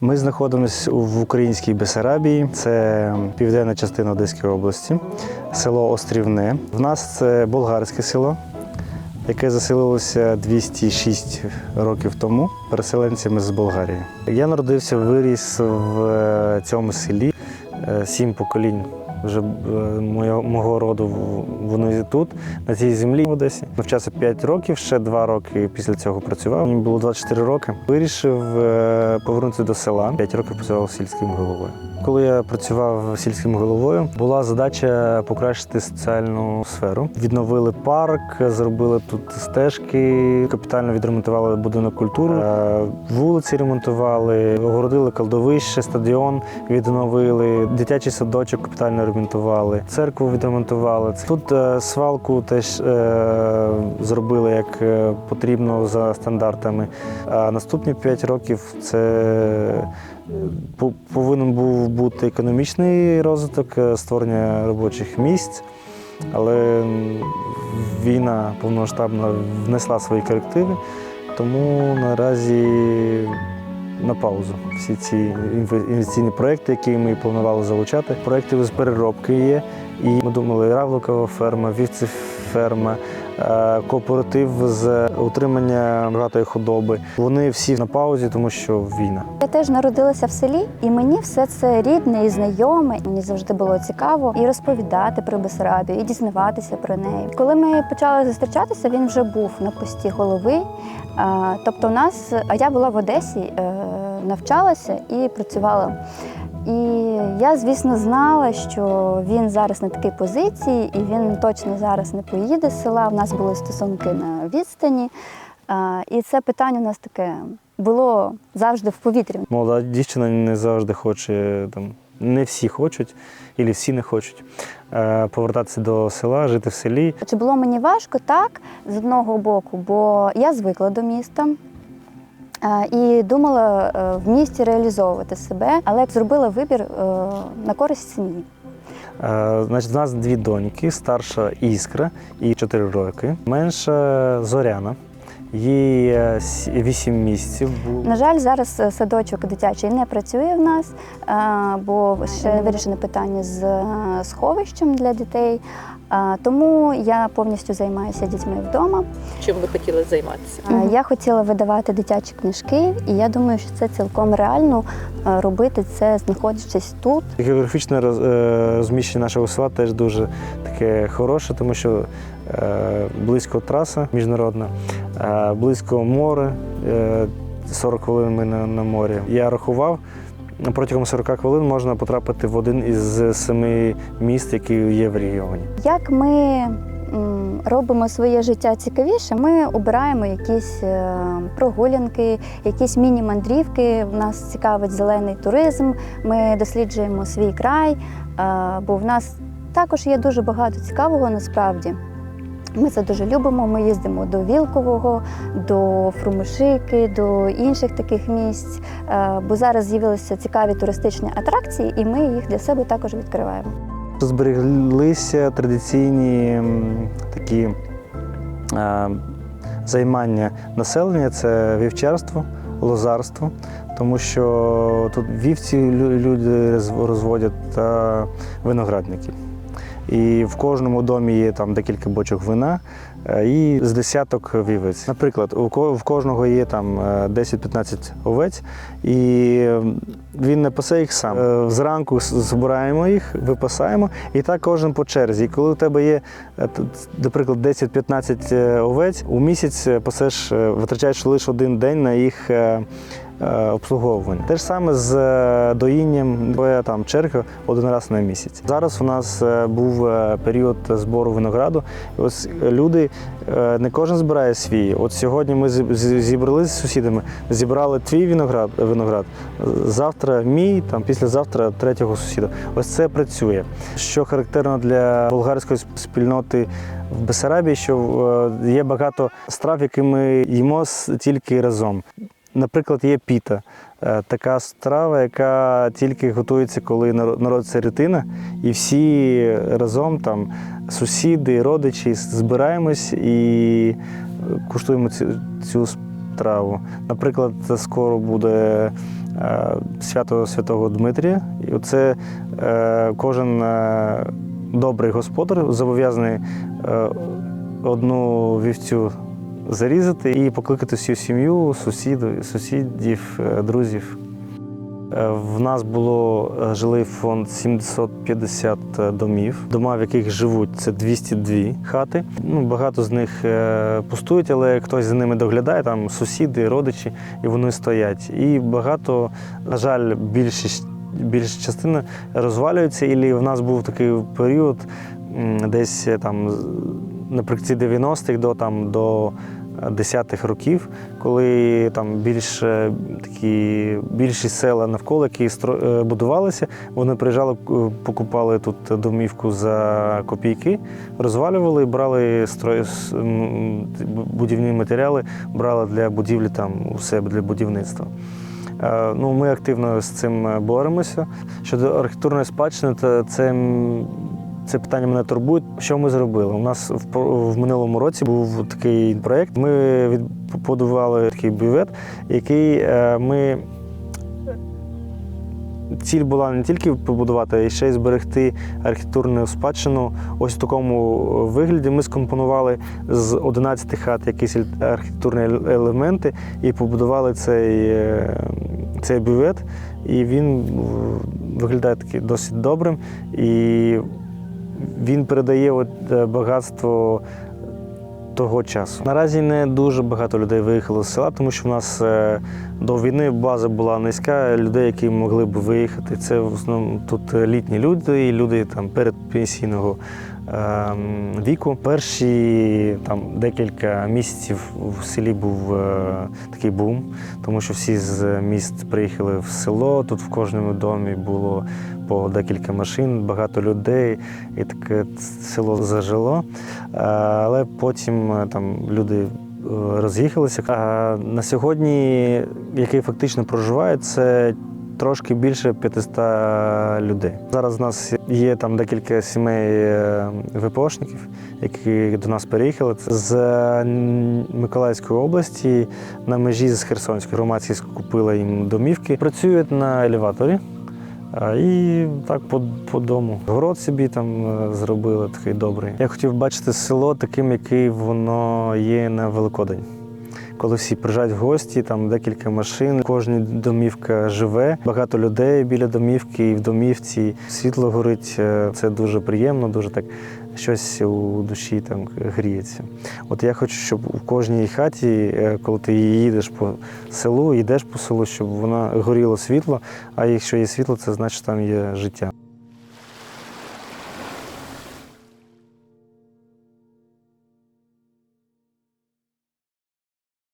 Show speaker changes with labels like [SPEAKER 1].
[SPEAKER 1] Ми знаходимося в українській Бесарабії, це південна частина Одеської області, село Острівне. В нас це болгарське село, яке заселилося 206 років тому переселенцями з Болгарії. Я народився, виріс в е, цьому селі. Е, Сім поколінь вже е, моєго, мого роду вони тут, на цій землі в Одесі. Навчався 5 років, ще 2 роки після цього працював. Мені було 24 роки. Вирішив е, повернутися до села. 5 років працював сільським головою. Коли я працював сільським головою, була задача покращити соціальну сферу. Відновили парк, зробили тут стежки, капітально відремонтували будинок культури, е, вулиці ремонтували, огородили кладовище, стадіон відновили, дитячий садочок капітально ремонтували, церкву відремонтували. Тут е, свалку теж е, зробили як е, потрібно за стандартами. А наступні 5 років це повинен був бути економічний розвиток, створення робочих місць. Але війна повномасштабна внесла свої корективи, тому наразі на паузу всі ці інвестиційні проекти, які ми планували залучати. Проекти з переробки є. І ми думали, равликова ферма, вівцеферма, е, кооператив з утримання багатої худоби. Вони всі на паузі, тому що війна.
[SPEAKER 2] Я теж народилася в селі, і мені все це рідне і знайоме. Мені завжди було цікаво і розповідати про Бесарабію, і дізнаватися про неї. Коли ми почали зустрічатися, він вже був на пості голови. Тобто, у нас, а я була в Одесі, е, навчалася і працювала. І я, звісно, знала, що він зараз на такій позиції, і він точно зараз не поїде з села. У нас були стосунки на відстані. І це питання у нас таке було завжди в повітрі.
[SPEAKER 1] Молода дівчина не завжди хоче там. Не всі хочуть, і всі не хочуть е, повертатися до села, жити в селі.
[SPEAKER 2] Чи було мені важко? Так, з одного боку, бо я звикла до міста. І думала е, в місті реалізовувати себе, але зробила вибір е, на користь сім'ї.
[SPEAKER 1] Е, Значить, в нас дві доньки, старша Іскра, їй 4 роки, менша Зоряна. Їй 8 місяців було.
[SPEAKER 2] На жаль, зараз е, садочок дитячий не працює в нас, е, бо ще не вирішене питання з е, сховищем для дітей. Е, Тому я повністю займаюся дітьми вдома.
[SPEAKER 3] Чим ви хотіли займатися?
[SPEAKER 2] Е, Я хотіла видавати дитячі книжки, і я думаю, що це цілком реально е, робити це, знаходячись тут.
[SPEAKER 1] Географічне е, розміщення нашого села теж дуже таке хороше, тому що е, близько траса міжнародна, е, близько море, е, 40 хвилин ми на, морі. Я рахував. Протягом 40 хвилин можна потрапити в один із семи міст, які є в регіоні.
[SPEAKER 2] Як ми робимо своє життя цікавіше, ми обираємо якісь е, прогулянки, якісь міні-мандрівки. Нас цікавить зелений туризм. Ми досліджуємо свій край, е, бо в нас також є дуже багато цікавого насправді. Ми це дуже любимо. Ми їздимо до Вілкового, до Фрумишики, до інших таких місць. е, Бо зараз з'явилися цікаві туристичні атракції, і ми їх для себе також відкриваємо.
[SPEAKER 1] Збереглися традиційні такі е, займання населення це вівчарство, лозарство, тому що тут вівці люди розводять та виноградники. І в кожному домі є там декілька бочок вина е, і з десяток вівець. Наприклад, в кожного є там е, 10-15 овець, і е, він не пасе їх сам. Е, Зранку збираємо їх, випасаємо, і так кожен по черзі. І коли у тебе є, е, наприклад, 10-15 е, овець, у місяць е, пасеш, е, витрачаєш лише один день на їх. Е, Обслуговування. Те ж саме з е, доїнням твоя там черга один раз на місяць. Зараз у нас е, був період збору винограду. Ось люди не кожен збирає свій. От сьогодні ми зі- зі- зібралися з сусідами, зібрали твій виноград, виноград. Завтра мій, там післязавтра третього сусіда. Ось це працює. Що характерно для болгарської спільноти в Бесарабії, що є багато страв, які ми їмо тільки разом. Наприклад, є піта, Е, така страва, яка тільки готується, коли наро- народиться дитина, і всі разом, там сусіди, родичі, збираємось і е, куштуємо цю, цю страву. Наприклад, скоро буде е, свято Святого Дмитрія. І оце е, кожен добрий господар зобов'язаний одну вівцю зарізати і покликати всю сім'ю, сусідів, сусідів, е, друзів. Е, В нас було е, жилий фонд 750 домів. Дома, в яких живуть, це 202 хати. Ну, багато з них пустують, але хтось за ними доглядає, там сусіди, родичі, і вони стоять. І багато, на жаль, більшість. Більша частина розвалюється, і в нас був такий період, десь там наприкінці 90-х до там до 10-х років, коли там більше такі більші села навколо, які е, будувалися, вони приїжджали, е, покупали тут домівку за копійки, розвалювали, брали строй, с- м, будівні матеріали, брали для будівлі там у себе для будівництва. Е, Ну, ми активно з цим е, боремося. Щодо архітектурної спадщини, то це, це питання мене турбує. Що ми зробили? У нас в, минулому році був такий проєкт. Ми від- побудували такий бювет, який е, ми. Ціль була не тільки побудувати, а ще й зберегти архітектурну спадщину. Ось в такому вигляді ми скомпонували з 11 хат якісь архітектурні елементи і побудували цей, е, цей бювет. І він виглядає таки досить добрим. І він передає от е, багатство того часу. Наразі не дуже багато людей виїхало з села, тому що в нас е, до війни база була низька, людей, які могли б виїхати. Це в основному тут літні люди і люди там передпенсійного віку. Перші там декілька місяців в селі був е, такий бум, тому що всі з міст приїхали в село. Тут в кожному домі було по декілька машин, багато людей, і таке село зажило. Е, Але потім е, там люди роз'їхалися. А на сьогодні, який фактично проживає, це трошки більше 500 людей. Зараз у нас є там декілька сімей е, ВПОшників, які до нас переїхали. З Миколаївської області на межі з Херсонською. Громадськість купила їм домівки. Працюють на елеваторі. І так по, по дому. Город собі там е, зробили такий добрий. Я хотів бачити село таким, яким воно є на Великодень. Коли всі приїжджають в гості, там декілька машин, кожна домівка живе, багато людей біля домівки, і в домівці світло горить. Е, Це дуже приємно, дуже так щось у душі там гріється. От я хочу, щоб у кожній хаті, е, коли ти їдеш по селу, йдеш по селу, щоб вона горіло світло. А якщо є світло, це значить там є життя.